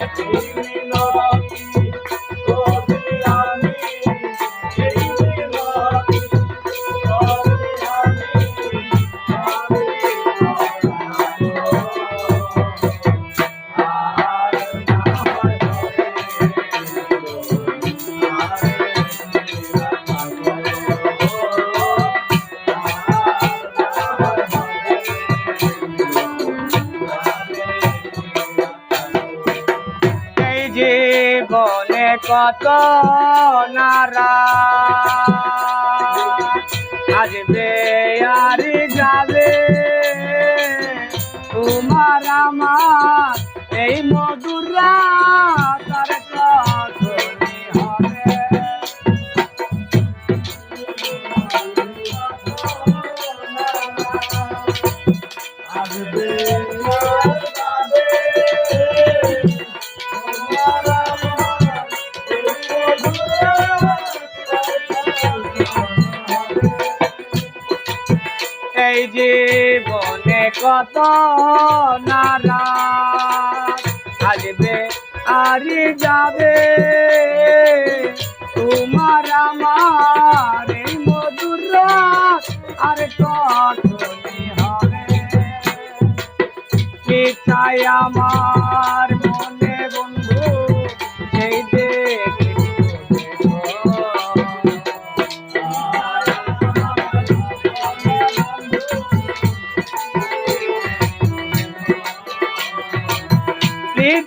এই জীবনে কত নারা। আসবে আর যাবে। তোমার আমার এই মধুরা রাত জীবনে কত নারা আসবে আর যাবে। তোমার আমার মধুর আর কত হবে? কি চাই আমার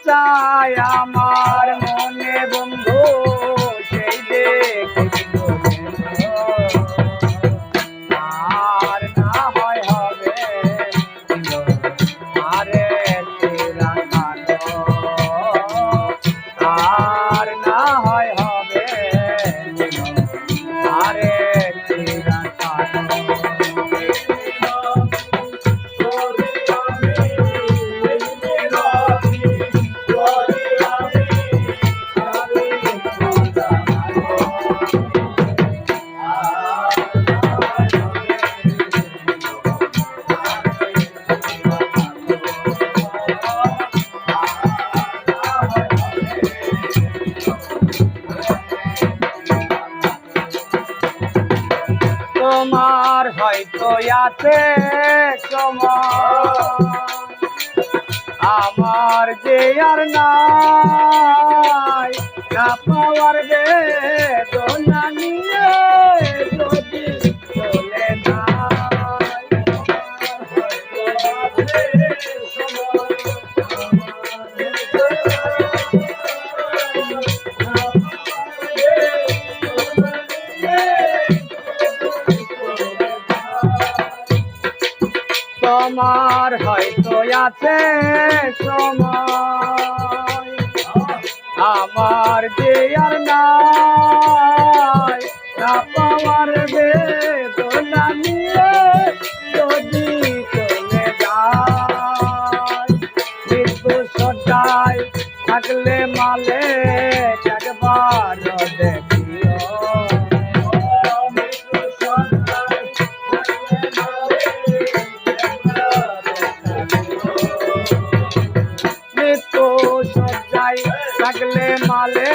চাই আমার মনে বন্ধু সেই দেখি তোমার হয়তো আছে আমার যে আর না পাওয়ার বেদনা তোমার হয়তো আছে সময়। আমার আর নাই না পাওয়ার বেদনা নিয়ে যদি চলে যায়, মৃত্যু সজ্জায় থাকলে মালে থাকলে মালে